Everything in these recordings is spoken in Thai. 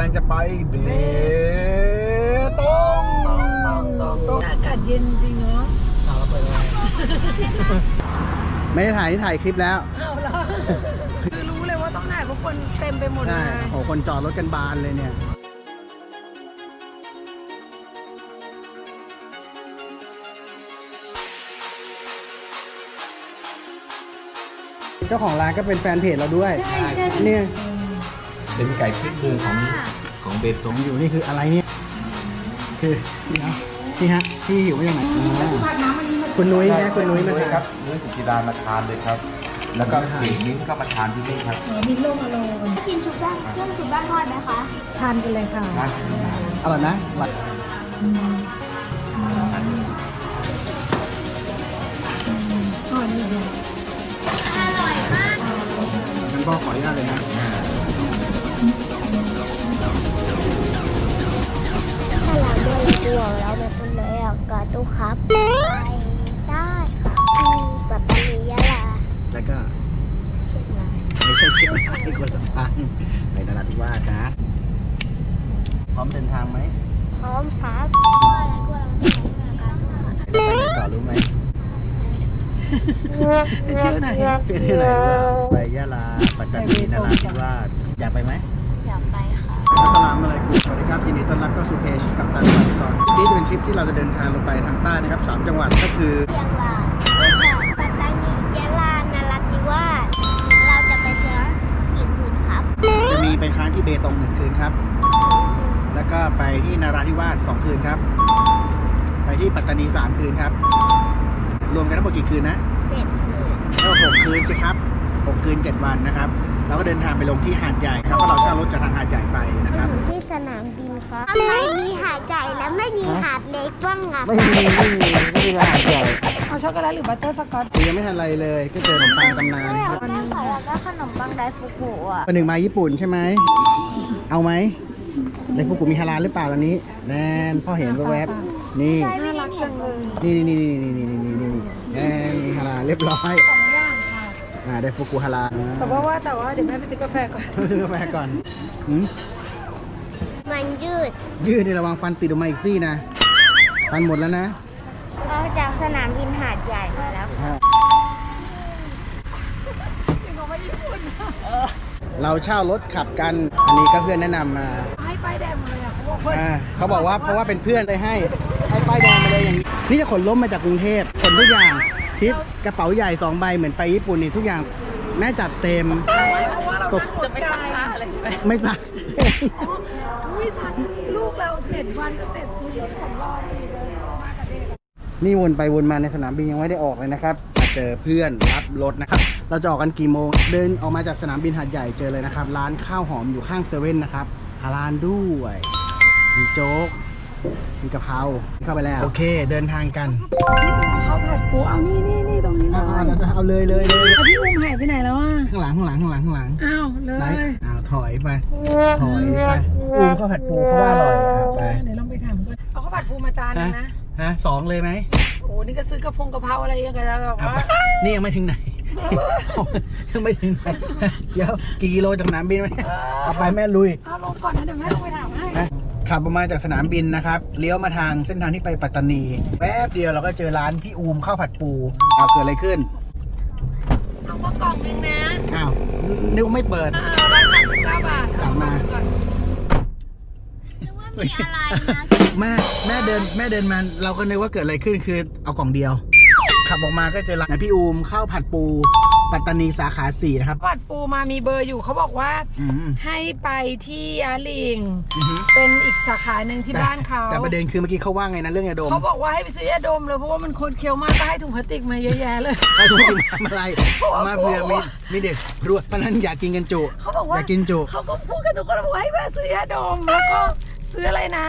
ำลังจะไปเบตงอากาศเย็นจริงเนาะเอาเราไปเลยไม่ได้ถ่ายนี่ถ่ายคลิปแล้ว เอาละคือรู้เลยว่าต้องถ่ายเพราะคนเต็มไปหมดเลใช่ย โอ้โหคนจอดรถกันบานเลยเนี่ย เจ้าของร้านก็เป็นแฟนเพจเราด้วย เนี่ย เป็นไก่พิษบูของของเบตผงมอยู่นี่คืออะไรเนี่ยคือเดี๋ยวนี่ฮะที่หิวมาจากไหนอ๋อคุณนุ้ยนะคุณนุ้ยมาด้วยทานครับนุ้ยสุจิรามาทานเลยครับ แล้วก็ปีกมิ้นก็มาทานที่นี่ครับมีโลมาโลนกินชุบแป้งเครื่องชุบแป้งทอดไหมคะ ทานกันเลยค่ะร้านอร่อยนะอร่อยอ๋อนี่เลยงั้นพ่อขออนุญาตเลยนะถ้า เราด้วยตัวแล้วแบบคนเลยอะกาตุครับไปได้ค่ะอืมแบบปานียะลาแล้วก็เชียงรายไม่ใช่เชียงรายคนละทางไปนราธิวาสนะพร้อมเดินทางไหมพร้อมครับว่าอะไรก็เราไม่ใช่กาตุครับไปไหนต่อรู้ไหมไปเที่ยวไหนไปที่ไหนบ้างไปยะลาปัตตานีนราธิวาสอยากไปไหม อยากไปค่ะอัสสลามอะไรกุมสวัสดีครับยินดีต้อนรับเข้าสู่เพจกับตันสันซอนนี่จะเป็นทริปที่เราจะเดินทางลงไปทางใต้นะครับสามจังหวัดก็คือเชียงรายไม่ใช่ปัตตานียะลานราธิวาสเราจะไปเที่ยวกี่คืนครับจะมีไปค้างที่เบตงหนึ่งคืนครับ แล้วก็ไปที่นราธิวาสสองคืนครับ ไปที่ปัตตานีสามคืนครับ รวมกันทั้งหมดกี่คืนนะเจ็ดคืนก็หกคืนสิครับหกคืนเจ็ดวันนะครับ เราก็เดินทางไปลงที่หาดใหญ่ครับเพราะเราเช่ารถจากทางหาดใหญ่ไปนะครับ ที่สนามบินครับไม่มีหาดใหญ่แล้วไม่มีหาดเล็กบ้างอะไม่มีไม่มีไม่มีหาดใหญ่เอาช็อกโกแลตหรือบัตเตอร์สกอตยังไม่ทันอะไรเลยก็เจอขนมปังตำนานครับแม่ขออยากได้ขนมปังไดฟุกุอะวันหนึ่งมาญี่ปุ่นใช่ไหมเอาไหมไดฟุกุมีฮาลาหรือเปล่าวันนี้ แนนพ่อเห็นแวบๆนี่น่ารักจังเลยนี่นี่นี่นี่นี่นี่นี่แนนมีฮาลาเรียบร้อย องอย่างค่ะอ่าได้ฟุกุฮาลาลแต่ว่าว่าแต่ว่าเดี๋ยวแม่ไปซื้อกาแฟก่อนซื้อกาแฟก่อนหืมมันยืด ยืดนี่ระวังฟันติดออกมาอีกซี่นะ ฟันหมดแล้วนะเราจากสนามบินหาดใหญ่มาแล้วเราเช่ารถขับกัน อันนี้ก็เพื่อนแนะนำมา ให้ป้ายแดงมาเลยอะเขาบอกเพิ่นอ่าเขาบอกว่าเพราะว่าเป็นเพื่อนเลยให้ ให้ป้ายแดงมาเลยอย่างนี้ นี่จะขนล้มมาจากกรุงเทพขนทุกอย่าง ทิปกระเป๋าใหญ่สองใบเหมือนไปญี่ปุ่นนี่ทุกอย่างแม่จัดเต็มไม่เพราะว่าเราจะไม่ซักผ้าอะไรใช่ไหมไม่สัก อุ้ยซักลูกเราเจ็ดวันก็เจ็ดชุดรถสำรองดีเลยมากับเด็ก นี่วนไปวนมาในสนามบินยังไม่ได้ออกเลยนะครับมาเจอเพื่อนรับรถนะครับ เราจะออกกันกี่โมง เดินออกมาจากสนามบินหาดใหญ่เจอเลยนะครับ ร้านข้าวหอมอยู่ข้างเซเว่นนะครับฮาลานด้วยมีโจ๊ก มีกะเพราเข้าไปแล้ว โอเคเดินทางกันข้าวผัดปูเอานี่นี่นี่ตรงนี้เลเอายเอาเอาเอาเลยเลยเลยเอาพี่อุ้มหายไปไหนแล้วอะข้างหลังข้างหลังข้างหลังข้างหลังอ้าวเลไหนยอ้าวถอยไป ถอยไปอูมข้าวผัดปูเขาว่าอร่อยอะไป เดี๋ยวลองไปถามก่อนเอาข้าวผัดปูมาจานนึฮะงนะ ฮะสองเลยไหมโอ้นี่ก็ซื้อกระพงกระเพราอะไรยังไงแล้วแบบเอาไปว่านี่ยังไม่ถึงไหน ยังไม่ถึงไหนเดี๋ยวกี่กิโลจากสนามบินวะเนี่ยเอาไปแม่ลุยเอาลงก่อนนะเดี๋ยวแม่ลงไปถามให้ นะ ขับออกมาจากสนามบินนะครับเลี้ยวมาทางเส้นทางที่ไปปัตตานีแป๊บเดียวเราก็เจอร้านพี่อูมข้าวผัดปูเอาเกิดอะไรขึ้นเอามากล่องนึงนะอ้าวนึกว่าไม่เปิดเอาร้อยสามสิบเก้าบาทกลับมาก่อนนึกว่ามีอะไรนะแม่แม่เดินแม่เดินมาเราก็นึกว่าเกิดอะไรขึ้นคือเอากล่องเดียว ขับออกมาก็เจอร้านพี่อูมข้าวผัดปู ปัตตานีสาขาสี่นะครับผัดปูมามีเบอร์อยู่เขาบอกว่า อืมให้ไปที่อาลิง อือหือเป็นอีกสาขาหนึ่งที่บ้านเขาแต่ประเด็นคือเมื่อกี้เขาว่าไงนะเรื่องยาดมเขาบอกว่าให้ไปซื้อยาดมเลยเพราะว่ามันโคตรเคี้ยวมากก็ให้ถุงพลาสติกมาเยอะแยะเลย เอาทุกทีมาทำอะไรเพราะว่ามาเพื่อมีมีเด็กรวยเพราะฉะนั้นอยากกินกันจุเขาบอกว่าอยากกินจุ เขาก็พูดกันทุกคนบอกว่าให้แม่ซื้อยาดมแล้วก็ซื้ออะไรนะ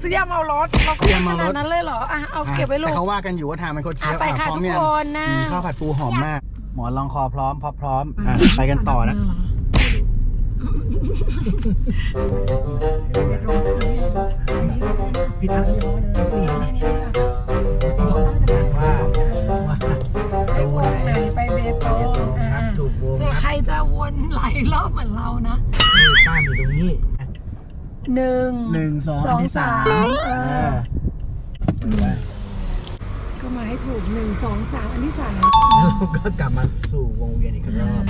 ซื้อยาเมารถเราก็ไม่ขนาดนั้นเลยเหรออะเอาเก็บไว้ลูแต่ก เขาว่ากันอยู่ว่าทางมันโคตรเคี้ยวอะไปค่ะพร้อมทุกยังคนนะ อืมข้าวผัดปูหอมมาก หมอนรองคอพร้อมพร้อมพร้อมอะไปกันต่อนะ พี่ทักยังไม่ได้ว่าว่าไปวนไหนไปเบตงคอะรับ ถูกวงเผื่อคใครรับจะวนหลายรอบเหมือนเรานะนี่ป้ามอยู่ตรงนี้หนึ่ง หนึ่งสองสอัอนงที่สามสามเออเห็นไหม ก็มาให้ ถูกหนึ่งสองสามอันที่สามแล้วเราก็กลับมาสู่วงเวียนอีกรอบ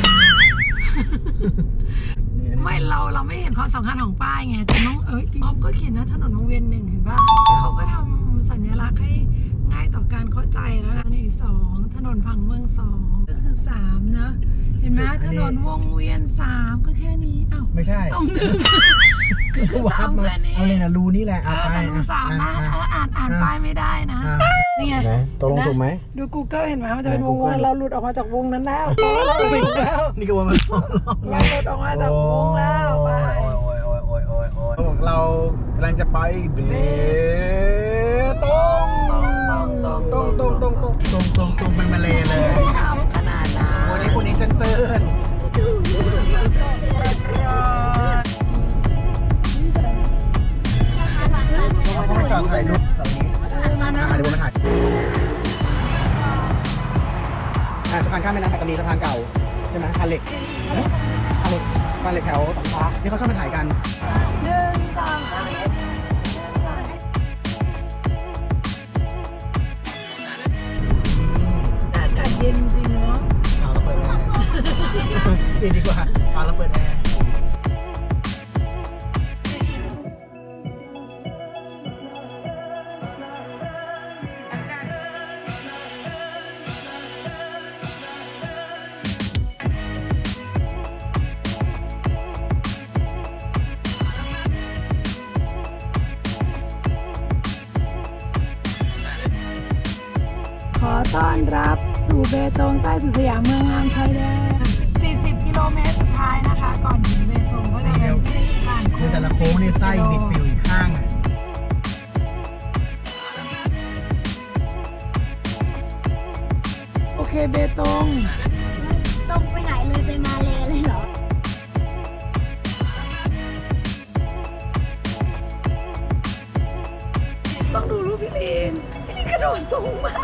นี่อันนี้ไม่เราเราไม่เห็นความสำคัญของป้ายไงแต่น้องเอ้ยจริงอ๊อฟก็เขียนนะถนนวงเวียนหนึ่งเห็นป่ะเขาก็ทำสัญลักษณ์ให้ง่ายต่อการเข้าใจแล้วนะนี่สองถนนผังเมืองสองก็คือสามนะ เห็นไหมถนนวงเวียนสามก็แค่นี้อ้าวไม่ใช่ต้องหนึ่งคือคือวัสาดมมาแค่นี้เอาเลยนะรูนี่แหละเอเอาอไปแต่ดูสามนะเอออ่านอ่านป้ายไม่ได้นะอะนี่ไงไหนตกลงถูกไหมดู Google เห็นไหมมันจะเป็นไหนวง Google เราหลุดออกมาจากวงนั้นแล้วเพราะว่าเราผิดแล้วนี่ก็ว่ามันสองรอบเราหลุดออกมาจากวงแล้วไปโอ้ยโอ้ยโอ้ยโอ้ยโอ้ยโอ้ยเรากำลังจะไปเบตงตรงตรงตรงตรงตรงตรงตรงตรงไปมาเลยเลย นนี้คนนี้อร์เขาไม่จอดถ่ายรูปตรงนี้อ่าเดี๋ยวผมมาถ่ายอ่าสะพานข้ามแม่น้ำปัตตานีสะพานเก่าใช่ไหมสะพานเหล็กสะพานเหล็กสะพานเหล็กแถวสองฟ้านี่เขาชอบไปถ่ายกันหนึ่งสองสาม นดีกว่าเอาเราเปิดแอร์ขอต้อนรับสู่เบตงใต้สุดสยามเมืองงามชายแดน40กิโล เมตรสุดท้ายนะคะ ก่อนถึงเบตงก็จะเป็นผ่านคือแต่ละโค้งนี่ไส้บิดปิวอีกข้างอะโอเคเบตง ตรงไปไหนเลยไปมาเลยเลยเหรอ ต้องดูรูปพี่ลีนพี่ลีนกระโดดสูงมาก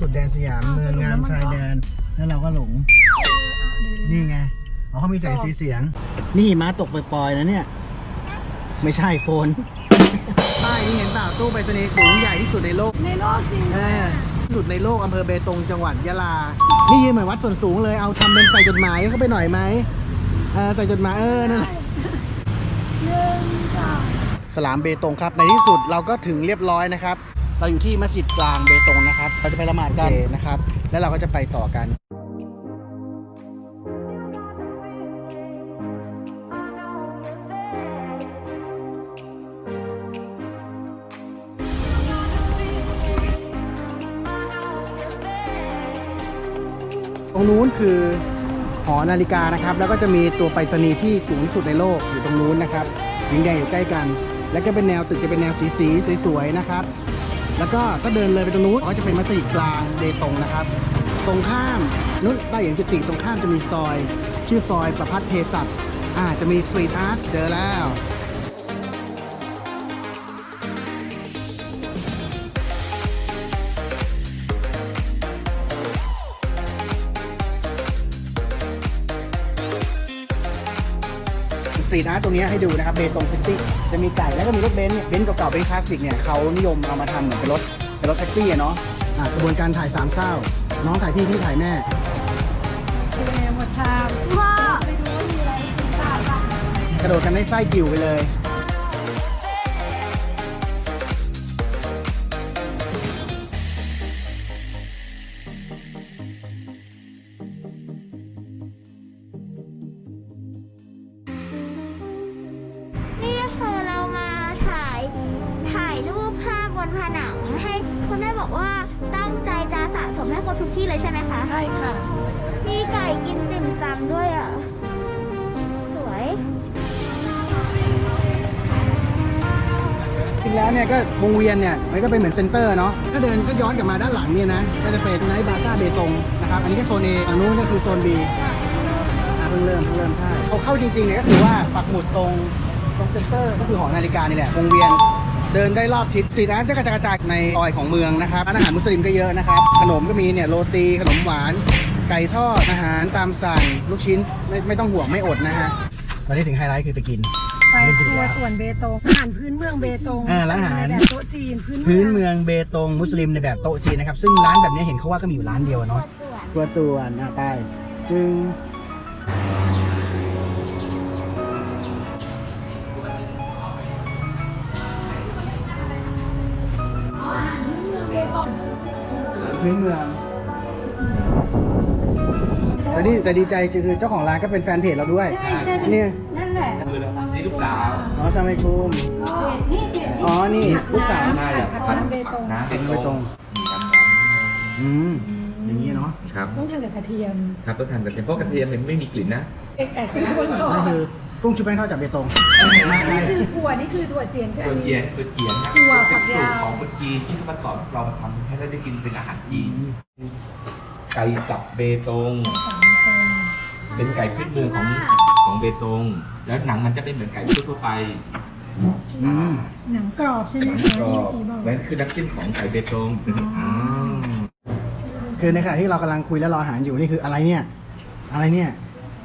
สุดแดนสยามอ้าวเมืองงามสรุปแล้วมันก็ชายแดน แล้วเราก็หลงเออเอาเดี๋ยวๆนี่ไงอ๋อเขามีแสงสีเสียง นี่หิมาตกปล่อยๆนะเนี่ย ไม่ใช่โฟน ป้ายนี่เห็นเปล่าตู้ไปรษณีย์สูงใหญ่ที่สุดในโลก ในโลกจริงเออสุดในโลกอำเภอเบตงจังหวัดยะลา นี่ยืนเหมือนวัดส่วนสูงเลย เอาทำเป็นใส่จดหมายเข้าไปหน่อยไหมเออใส่จดหมายเออนั่นแหละหนึ่งสองสลามเบตงครับในที่สุดเราก็ถึงเรียบร้อยนะครับ เราอยู่ที่มัสยิดกลางเบตงนะครับ เราจะไปละหมาดกันนะครับ แล้วเราก็จะไปต่อกันตรงนู้นคือหอนาฬิกานะครับ แล้วก็จะมีตัวไปรษณีย์ที่สูงที่สุดในโลกอยู่ตรงนู้นนะครับยิงแดงอยู่ใกล้กัน แล้วก็เป็นแนวตึกจะเป็นแนวสีสีสวยๆนะครับ แล้วก็ก็เดินเลยไปตรงนู้นก็จะเป็นมัสยิดกลางเดตงนะครับ ตรงข้ามนู้นใต้หยงจุติตรงข้ามจะมีซอย ชื่อซอยประพัฒเทสัตอ่าจะมีสตรีทอาร์ตเจอแล้ว สตรีทอาร์ตตรงนี้ให้ดูนะครับเบตงซิตี้จะมีไก่แล้วก็มีรถเบนซ์เนี่ยเบนซ์เก่าๆเป็นคลาสสิกเนี่ยเขานิยมเอามาทำเหมือนเป็นรถเป็นรถแท็กซี่อะเนาะอะกระบวนการถ่ายสามเศร้าน้องถ่ายพี่พี่ถ่ายแม่ดูแลหมดชามพ่อไปดูว่ามีอะไรกินข้าวบ้างกระโดดกันให้ไส้กิ่วไปเลย ช่ไหมคะใช่ค่ะ มีไก่กินติ่มซำด้วยอะ สวยที่งๆแล้วเนี่ยก็วงเวียนเนี่ยมันก็เป็นเหมือนเซ็นเตอร์เนาะถ้าเดินก็ย้อนกลับมาด้านหลังเนี่ยนะ ก็จะเป็นไนท์บาซ่าเบตงนะครับ อันนี้ก็โซน A ฝั่งนู้นก็คือโซน B อะเพิ่งเริ่มเพิ่งเริ่มใช่เขาเข้าจริงๆเนี่ยก็คือว่าปักหมุดตรงตรงเซ็นเตอร์ก็คือหอนาฬิกานี่แหละวงเวียน เดินได้รอบทิศสตรีทอาร์ตก็กระจายกระจายในซอยของเมืองนะครับร้านอาหารมุสลิมก็เยอะนะครับ ขนมก็มีเนี่ยโรตีขนมหวาน ไก่ทอดอาหารตามสั่งลูกชิ้นไม่ไม่ต้องห่วงไม่อดนะฮะตอนนี้ถึงไฮไลท์คือไปกิน ไปครัวส่วนเบตงอาหารพื้นเมืองเบตงอ่าร้านอาหาร แบบโต๊ะจีนพื้นพื้นเมืองเบตงมุสลิมในแบบโต๊ะจีนนะครับ ซึ่งร้านแบบนี้เห็นเขาว่าก็มีอยู่ร้านเดียวอะเนาะครัวตัวนอะไปจึง พื้นเมือง แต่นี่แต่ดีใจคือเจ้าของร้านก็เป็นแฟนเพจเราด้วย ใช่ใช่เนี่ย นั่นแหละคือนี่ลูกสาว อ๋อซาไมคุมนี่เพจอ๋อนี่ลูกสาวใช่ผัดน้ำเบตงน้ำเป็นเบเบตตงงอืม อย่างนี้เนาะครับ ต้องทานกับกระเทียม ครับต้องทานกระเทียมเพราะกระเทียมมันไม่มีกลิ่นนะ ไก่ไก่เป็นคนก่อก็นคือ กุ้งชุบแป้งทอดจากเบตงมาไกล นี่คือถั่วนี่คือถั่วเจียนคือตัอัวนนี้เจียนตัวเจียนนะถั่วฝัเป็นกสูยาว ตรของคนจีนที่เขามาสอนเรามาทำให้เราได้กินเป็นอาหารจีนไก่สับเบตง เป็นไก่พื้นเมืองของของเบตง แล้วหนังมันจะไม่เหมือนไก่ทั่วๆไปอืม หนังกรอบใช่ไหมหนังคะกรที่อบเมื่อกี้บอกนั่นคือน้ำจิ้มของไก่เบตงอ่าคือในขณะที่เรากำลังคุยและรออาหารอยู่นี่คืออะไรเนี่ย อะไรเนี่ย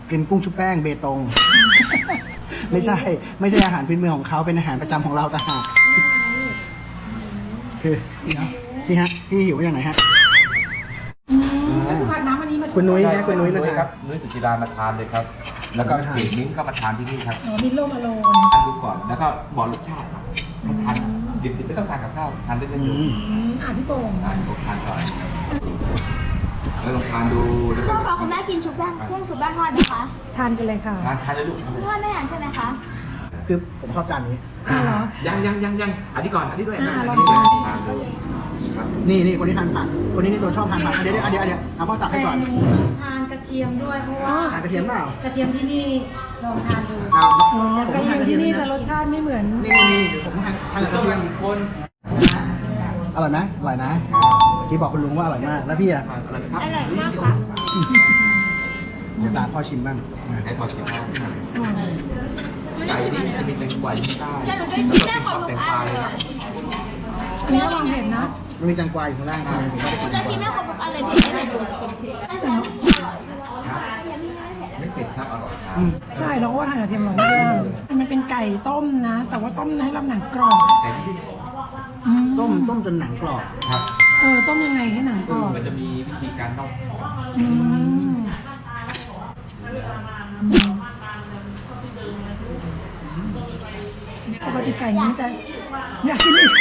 เป็นกุ้งชุบแป้งเบตง ไม่ใช่ ไม่ใช่อาหารพื้นเมืองของเขาเป็นอาหารประจำของเราต่างหากคือเดี๋ยวพี่ฮะพี่หิวอย่างไหนฮะ อืมก็คือผัดน้ำอันนี้มาคุณนุ้ย ใช่นะคุณนุ้ยมาคทารันบนุ้ยสุจิรามาทานเลยครับ แล้วก็มาทานเกดมิ้นท์ก็มาทานที่นี่ครับอ๋อมิโลมาโลน ทานดูก่อนแล้วก็บอกรสชาติครับให้ทานดิบๆไม่ต้องทานกับข้าวทานเล่นๆดูอืมอืมอะพี่โป่ง ทานผมทานก่อน แล้วลองทานดูแล้วก็พ่อกับคุณแม่กินชุบแป้งกุ้งชุบแป้งทอดไหมคะทานกันเลยค่ะทานทานเลยลูกทานเลยทอดไม่นานใช่ไหมคะคือผมชอบจานนี้อ่าเหรอยังยังยังยังอันนี้ก่อนอันนี้ด้วยอ่าอันลองนี้ด้วยทานทานดูครับนี่นี่คนที่ทานผักคนนี้นี่ตัวชอบทานผักเดี๋ยวเดี๋ยวเดี๋ยวเดี๋ยวเอาพ่อตักให้ก่อนทานกระเทียมด้วยเพราะว่าทานกระเทียมเปล่ากระเทียมที่นี่ลองทานดูเอาอ๋อกระเทียมที่นี่จะรสชาติไม่เหมือนนี่นี่นี่เดี๋ยวผมทานทานกับกระเทียมคนอร่อยไหมอร่อยนะ เมื่อกี้บอกคุณลุงว่าอร่อยมาก แล้วพี่อะอะไรนะครับอร่อยมากค่ะเดี๋ยวตามพ่อชิมบ้างอะให้พอชิมบ้างไก่นี่จะมีแตงกวายิ่งใต้จะหนูแล้วได้ก็ชิมได้เป็นขคอวามงหนูแตงอักนวาเลยครับอันนี้ก็ลองเห็นนะมันมีแตงกวาอยู่ข้างล่างใช่ไหมถึงว่าได้กินจะชิมได้ครบทุกอันเลยพี่ไม่เผ็ดแต่ไม่เผ็ดครับอร่อยครับอืมใช่เราก็ว่าทานกระเทียมเราไม่ได้มันเป็นไก่ต้มนะ แต่ว่าต้มให้รับหนังกรอบแต่ที่นี่อืต้มต้มจนหนังกรอบครับ เออต้มยังไงให้หนังกรอบมันจะมีวิธีการนอกอืมปกติไก่นี้จะอยากกินอีก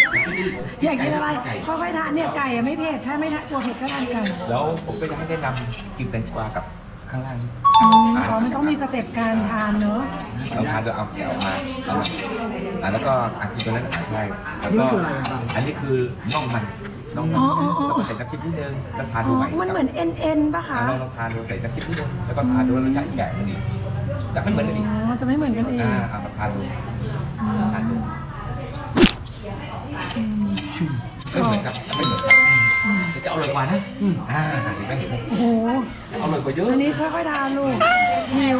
อยากกินอะไรค่อยๆทานเนี่ยไก่อะไม่เผ็ดถ้าไม่ทานกลัวเผ็ดก็ทานไก่แล้วผมก็จะให้แนะนำกินแตงกวากับข้างล่างอืมอ๋อมันต้องมีสเต็ปการทานเนอะเราทานโดยเอาแกะออกมาเอามาอะแล้วก็อันที่ตัวนั้นอะใช่แล้วนี่ก็คืออะไรอะครั บอันนี้คือน่องมันน่องมันแล้วก็ใส่น้ำจิ้มนิดนึงแล้วทานอ๋ดูอใหม่มันเหมือนเอ็นเอ็นปะคะอะลองลองทานดูใส่น้ำจิ้มนิดนึงแล้วก็ทานดูแล้วรสชาติอีกแบบหนึงอีกแต่ไม่เหมือนกันอีกอ๋อจะไม่เหมือนกันเองอ่าเอามาทานดูทานดูอืม ไม่เหมือนกับไม่เหมือนกันแต่จะอร่อยกว่านะอืมอ่าเห็นไหมเห็นไหมโอ้โหอร่อยกว่าเยอะอันนี้ค่อยๆทานลูกหิว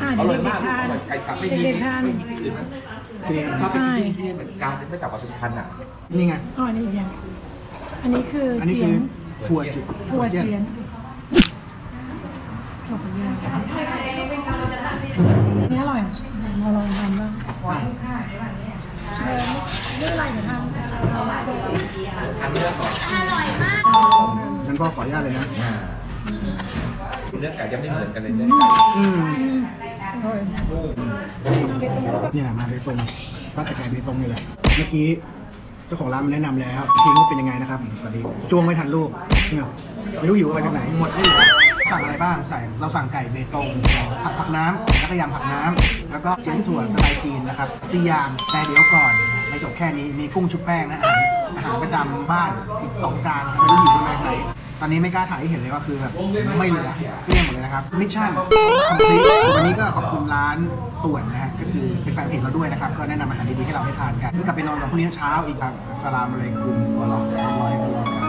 อ่าอเด็ร่อยกมากๆทาน อร่อยไก่สับไม่มีเด็กๆทานไม่มีที่อื่นนะ คืออะไรถ้าใช่เป็นที่ที่เป็นการไม่ต่ำกว่าเป็นพันอะ นี่ไง อ๋ออันนี้อีกอย่างอันนี้คืออันนี้เจียคือนถั่วจิหัวเจียนขอบคุณมากนี่อร่อยมาลองทำบ้างอะเออเรื่องอะไรเนี่ยทานเอาละทานเนื้อก่อนอร่อยมากงั้นพ่อขออนุญาตเลยนะอ่าเนื้อไก่จะไม่เหมือนกันเลยใช่อืมอืม อร่ยเอาไปตรงนี้เนี่ยมาเบตงซัดแต่ไก่เบตงนี่แหละเมื่อกี้เจ้าของร้านมาแนะนำแล้วทีมว่าเป็นยังไงนะครับสวัสดีจ้วงไม่ทันลูกเนี่ยไม่รู้หิวไปจากไหนหมดไม่เหลือสั่งอะไรบ้างใส่เราสั่งไก่เบตงผัดผักน้ำแล้วก็ยำผักน้ำแล้วก็เจียนถั่วสไตล์จีนนะครับสี่อย่างแต่เดี๋ยวก่อนไม่จบแค่นี้มีกุ้งชุบแป้งนะอาหารอาหารประจำบ้านอีกสองจานไม่รู้หิวไปไหนไป ตอนนี้ไม่กล้าถ่ายให้เห็นเลยว่าคือแบบไม่เหลือเกลี้ยงหมดเลยนะครับมิชชั่นวันนี้ก็ขอบคุณร้านต่วนนะฮะก็คือเป็นแฟนเพจเราด้วยนะครับ ก็แนะนำอาหารดีๆให้เราได้ทานกันกลับไปนอนกับพรุ่งนี้เช้าอีกครับสลามอะไรกุมวะลอฮ์อัลลอฮ์อัลลอฮ์